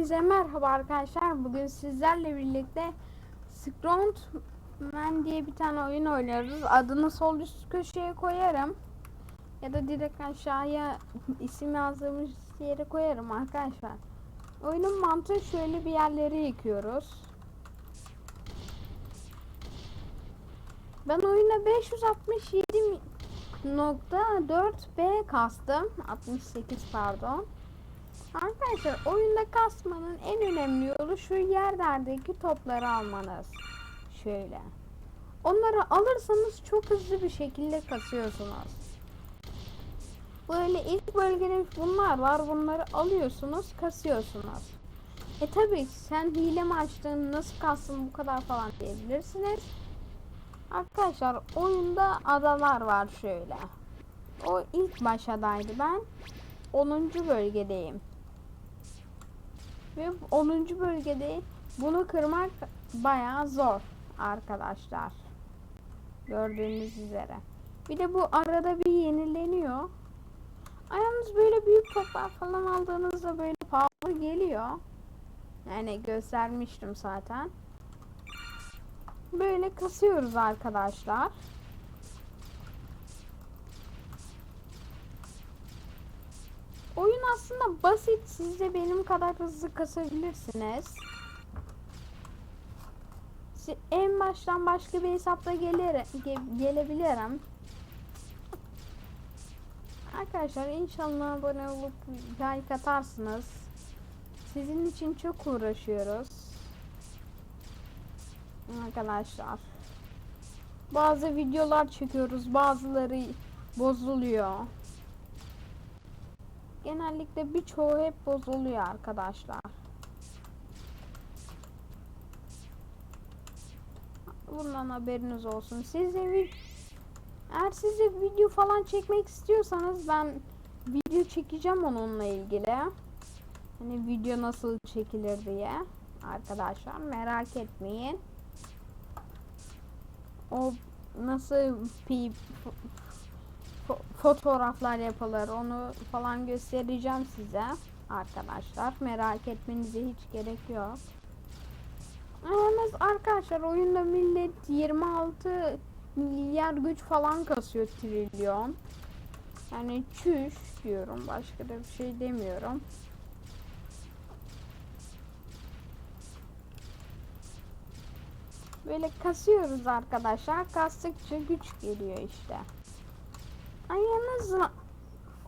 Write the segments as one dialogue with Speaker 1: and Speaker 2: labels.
Speaker 1: Hepinize merhaba arkadaşlar. Bugün sizlerle birlikte Scrollman diye bir tane oyun oynuyoruz. Adını sol üst köşeye koyarım. Ya da direkt aşağıya isim yazdığımız yere koyarım arkadaşlar. Oyunun mantığı şöyle bir yerleri yıkıyoruz. Ben oyuna 567.4B kastım. 68 pardon. Arkadaşlar oyunda kasmanın en önemli yolu şu yerlerdeki topları almanız. Şöyle. Onları alırsanız çok hızlı bir şekilde kasıyorsunuz. Böyle ilk bölgede bunlar var. Bunları alıyorsunuz, kasıyorsunuz. E tabi sen hile mi açtın, nasıl kastın bu kadar falan diyebilirsiniz. Arkadaşlar oyunda adalar var şöyle. O ilk başadaydı ben. 10. bölgedeyim. Ve 10. bölgede bunu kırmak bayağı zor arkadaşlar. Gördüğünüz üzere. Bir de bu arada bir yenileniyor. Ayağınız böyle büyük toplar falan aldığınızda böyle pahalı geliyor. Yani göstermiştim zaten. Böyle kasıyoruz arkadaşlar. Oyun aslında basit. Siz de benim kadar hızlı kasabilirsiniz. Si- En baştan başka bir hesapla gelir, ge- gelebilirim. Arkadaşlar inşallah abone olup like atarsınız. Sizin için çok uğraşıyoruz. Arkadaşlar. Bazı videolar çekiyoruz. Bazıları bozuluyor. Genellikle birçoğu hep bozuluyor arkadaşlar. Bundan haberiniz olsun. Siz de vi- eğer siz de video falan çekmek istiyorsanız ben video çekeceğim onunla ilgili. Hani video nasıl çekilir diye. Arkadaşlar merak etmeyin. O nasıl pi fotoğraflar yapılır onu falan göstereceğim size arkadaşlar. Merak etmenize hiç gerek yok. Yalnız arkadaşlar oyunda millet 26 milyar güç falan kasıyor trilyon. Yani çüş diyorum başka da bir şey demiyorum. Böyle kasıyoruz arkadaşlar kastıkça güç geliyor işte Ay yalnız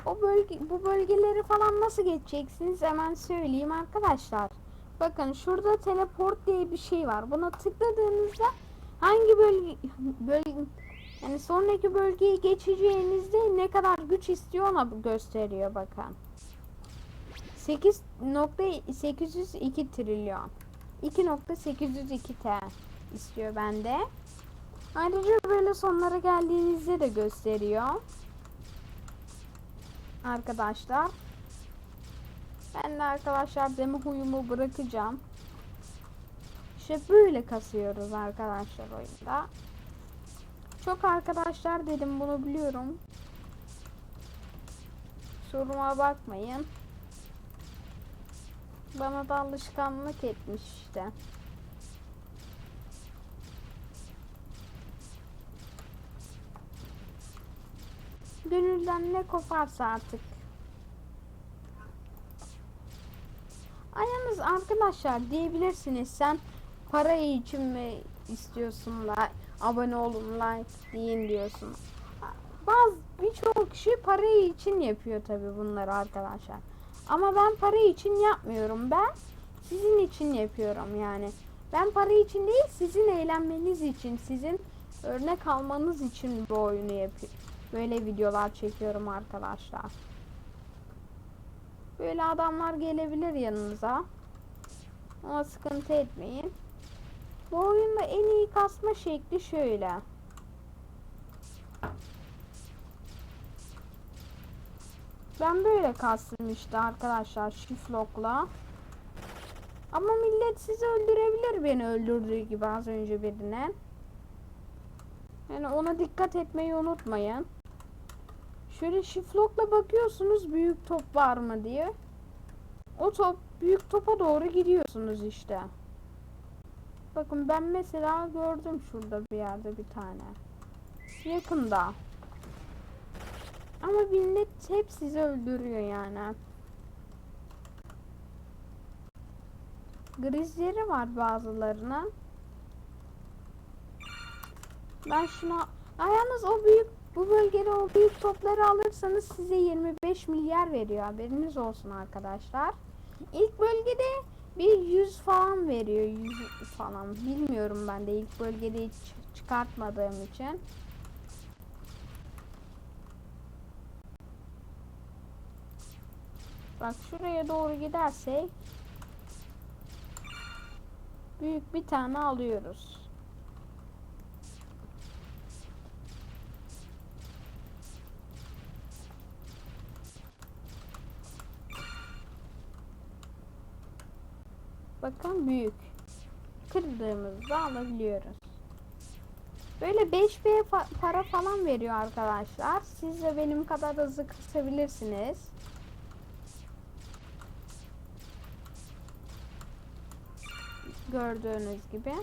Speaker 1: o bölge bu bölgeleri falan nasıl geçeceksiniz hemen söyleyeyim arkadaşlar. Bakın şurada teleport diye bir şey var. Buna tıkladığınızda hangi bölge bölge yani sonraki bölgeye geçeceğinizde ne kadar güç istiyor ona gösteriyor bakın. 8.802 trilyon. 2.802 T istiyor bende. Ayrıca böyle sonlara geldiğinizde de gösteriyor arkadaşlar. Ben de arkadaşlar deme huyumu bırakacağım. İşte böyle kasıyoruz arkadaşlar oyunda. Çok arkadaşlar dedim bunu biliyorum. Soruma bakmayın. Bana da alışkanlık etmiş işte. Gönülden ne koparsa artık. Ay yalnız arkadaşlar diyebilirsiniz sen para için mi istiyorsun like, abone olun like deyin diyorsun. Bazı birçok kişi para için yapıyor tabi bunları arkadaşlar. Ama ben para için yapmıyorum. Ben sizin için yapıyorum yani. Ben para için değil sizin eğlenmeniz için, sizin örnek almanız için bu oyunu yapıyorum. Böyle videolar çekiyorum arkadaşlar. Böyle adamlar gelebilir yanınıza. Ama sıkıntı etmeyin. Bu oyunda en iyi kasma şekli şöyle. Ben böyle kastım işte arkadaşlar şiflokla. Ama millet sizi öldürebilir beni öldürdüğü gibi az önce birine. Yani ona dikkat etmeyi unutmayın. Şöyle şiflokla bakıyorsunuz büyük top var mı diye. O top büyük topa doğru gidiyorsunuz işte. Bakın ben mesela gördüm şurada bir yerde bir tane. Yakında. Ama millet hep sizi öldürüyor yani. Grizleri var bazılarının. Ben şuna... Aa, yalnız o büyük bu bölgede o büyük topları alırsanız size 25 milyar veriyor. Haberiniz olsun arkadaşlar. İlk bölgede bir 100 falan veriyor. 100 falan. Bilmiyorum ben de ilk bölgede hiç çıkartmadığım için. Bak şuraya doğru gidersek büyük bir tane alıyoruz. Bakın büyük. Kırdığımızda alabiliyoruz. Böyle 5B fa- para falan veriyor arkadaşlar. Siz de benim kadar hızlı kısabilirsiniz. Gördüğünüz gibi.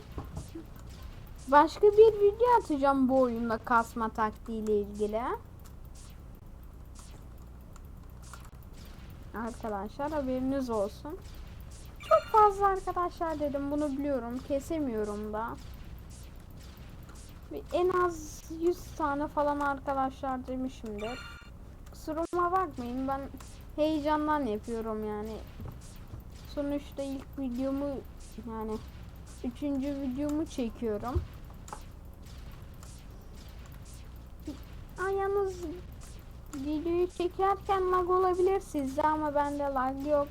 Speaker 1: Başka bir video atacağım bu oyunda kasma taktiği ile ilgili. Arkadaşlar haberiniz olsun. Çok fazla arkadaşlar dedim bunu biliyorum. Kesemiyorum da. En az 100 tane falan arkadaşlar demişimdir. Kusuruma bakmayın ben heyecandan yapıyorum yani. Sonuçta ilk videomu yani üçüncü videomu çekiyorum. Ay yalnız videoyu çekerken lag olabilir sizde ama bende lag yok.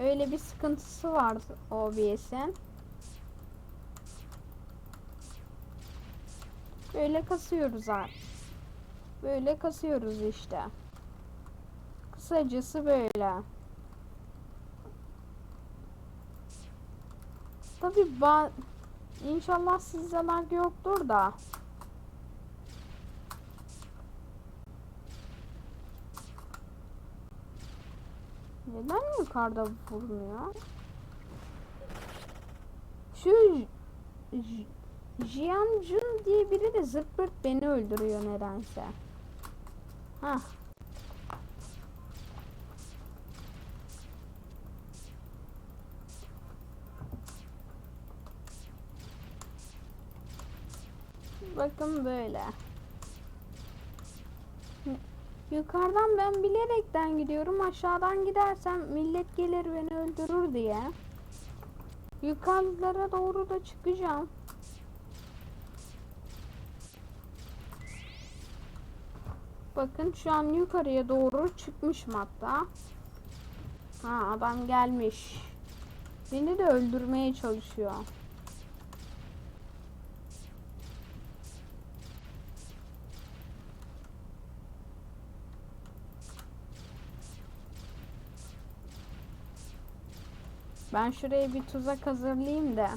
Speaker 1: Öyle bir sıkıntısı vardı OBS'in. Böyle kasıyoruz abi. Böyle kasıyoruz işte. Kısacası böyle. Tabi ba İnşallah sizde lag yoktur da. Neden yukarıda vurmuyor? Şu J- Jian Jun diye biri de zırt pırt beni öldürüyor nedense. Hah. Bakın böyle. Yukarıdan ben bilerekten gidiyorum. Aşağıdan gidersem millet gelir beni öldürür diye. Yukarılara doğru da çıkacağım. Bakın şu an yukarıya doğru çıkmışım hatta. Ha adam gelmiş. Beni de öldürmeye çalışıyor. Ben şuraya bir tuzak hazırlayayım da.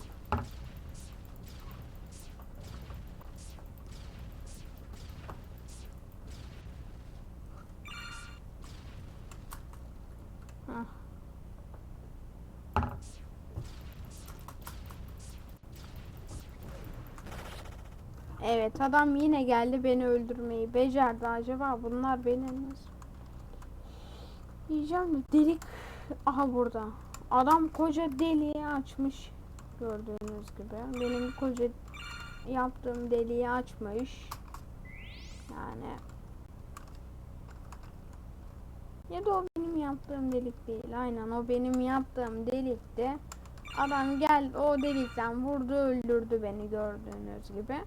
Speaker 1: Hah. Evet adam yine geldi beni öldürmeyi. Becerdi acaba? Bunlar beni nasıl yiyeceğim mi? Delik. Aha burada adam koca deliği açmış gördüğünüz gibi. Benim koca yaptığım deliği açmış. Yani. Ya da o benim yaptığım delik değil. Aynen o benim yaptığım delikti adam geldi o delikten vurdu öldürdü beni gördüğünüz gibi.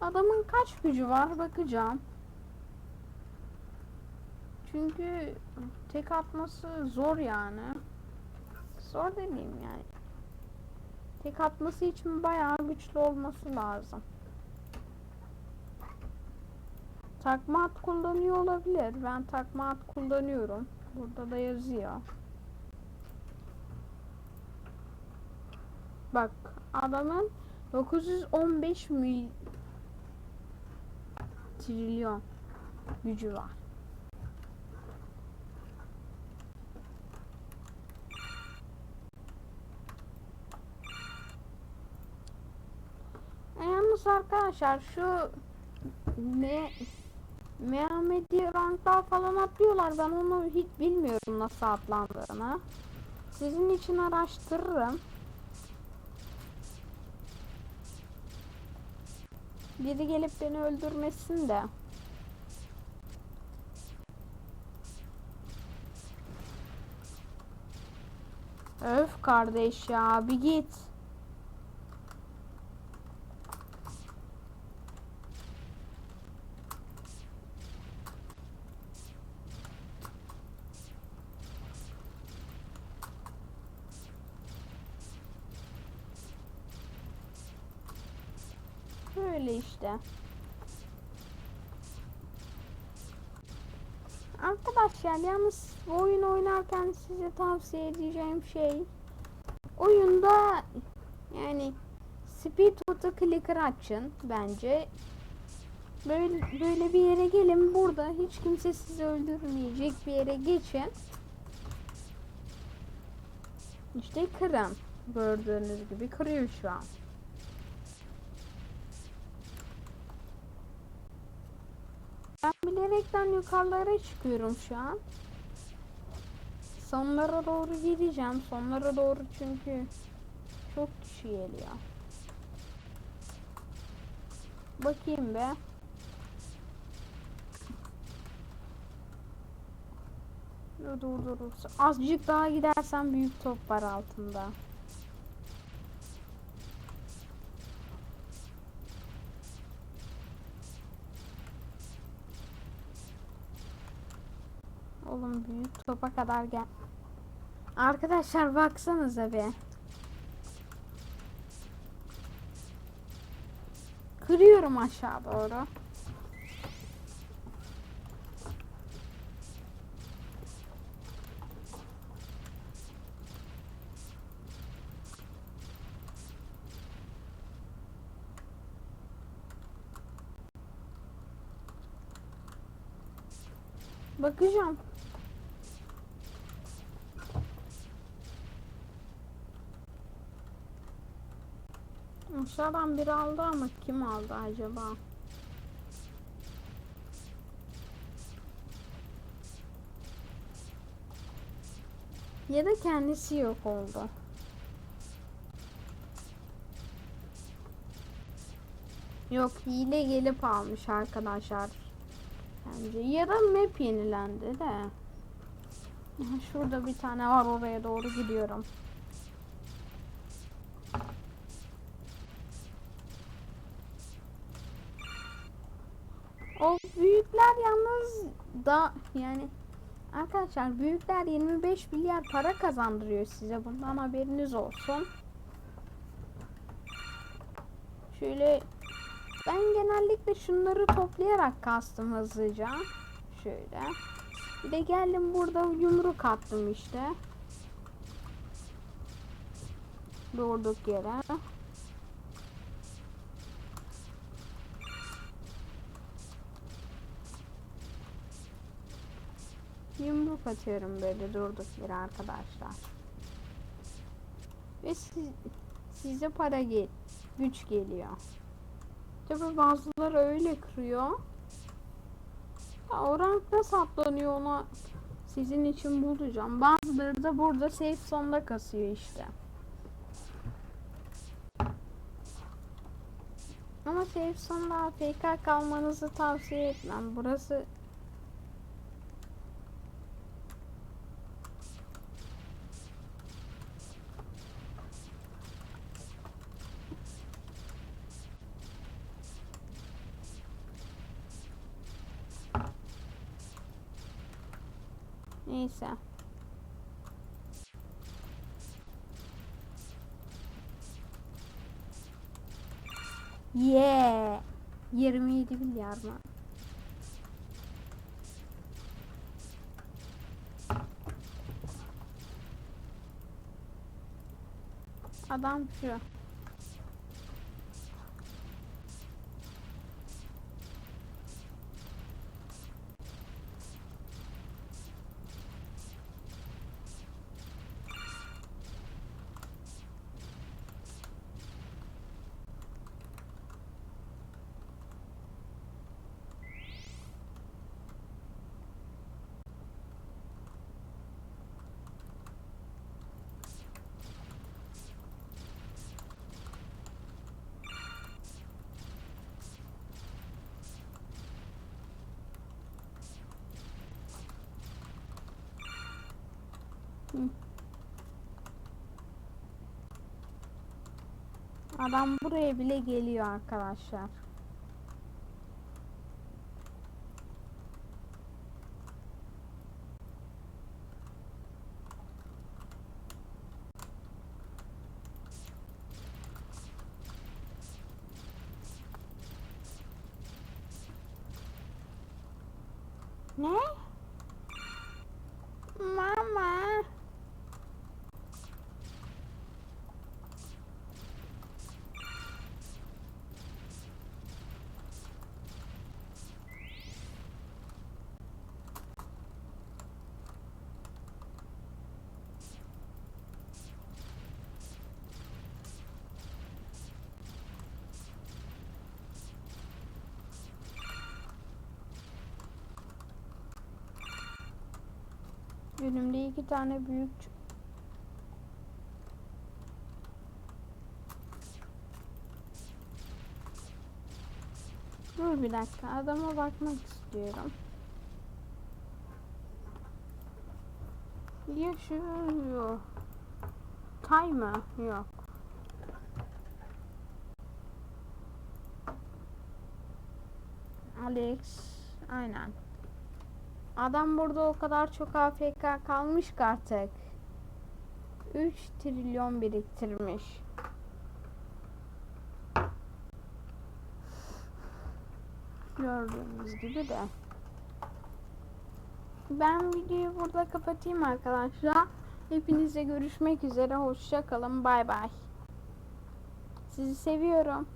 Speaker 1: Adamın kaç gücü var bakacağım. Çünkü tek atması zor yani. Zor demeyeyim yani. Tek atması için bayağı güçlü olması lazım. Takma at kullanıyor olabilir. Ben takma at kullanıyorum. Burada da yazıyor. Bak adamın 915 mil trilyon gücü var. Yalnız arkadaşlar şu ne Mehmedi ranklar falan atlıyorlar. Ben onu hiç bilmiyorum nasıl atlandığını. Sizin için araştırırım. Biri gelip beni öldürmesin de. Öf kardeş ya bir git. Böyle işte. Arkadaşlar yalnız bu oyun oynarken size tavsiye edeceğim şey oyunda yani speed auto clicker açın bence. Böyle böyle bir yere gelin burada hiç kimse sizi öldürmeyecek bir yere geçin. İşte kırın. Gördüğünüz gibi kırıyor şu an. Ben bilerekten yukarılara çıkıyorum şu an. Sonlara doğru gideceğim. Sonlara doğru çünkü çok kişi geliyor. Bakayım be. Dur dur. dur. Azıcık daha gidersen büyük top var altında. Oğlum büyük topa kadar gel. Arkadaşlar baksanıza be. Kırıyorum aşağı doğru. Bakacağım. Aşağıdan biri aldı ama kim aldı acaba? Ya da kendisi yok oldu. Yok hile gelip almış arkadaşlar. Bence ya da map yenilendi de. Şurada bir tane var oraya doğru gidiyorum. O büyükler yalnız da yani arkadaşlar büyükler 25 milyar para kazandırıyor size bundan haberiniz olsun. Şöyle ben genellikle şunları toplayarak kastım hızlıca. Şöyle. Bir de geldim burada yumruk attım işte. Durduk yere. Yumruk atıyorum böyle durduk yere arkadaşlar. Ve siz, size para gel güç geliyor. Tabi bazıları öyle kırıyor. Ya o rankta saplanıyor ona sizin için bulacağım. Bazıları da burada safe sonda kasıyor işte. Ama safe sonda AFK kalmanızı tavsiye etmem. Burası 27 milyar mı? Adam şu. Adam buraya bile geliyor arkadaşlar. Ne? Önümde iki tane büyük Dur bir dakika adama bakmak istiyorum. Yaşıyor. Tay mı? Yok. Alex. Aynen. Adam burada o kadar çok AFK kalmış ki artık. 3 trilyon biriktirmiş. Gördüğünüz gibi de. Ben videoyu burada kapatayım arkadaşlar. Hepinize görüşmek üzere. Hoşça kalın. Bay bay. Sizi seviyorum.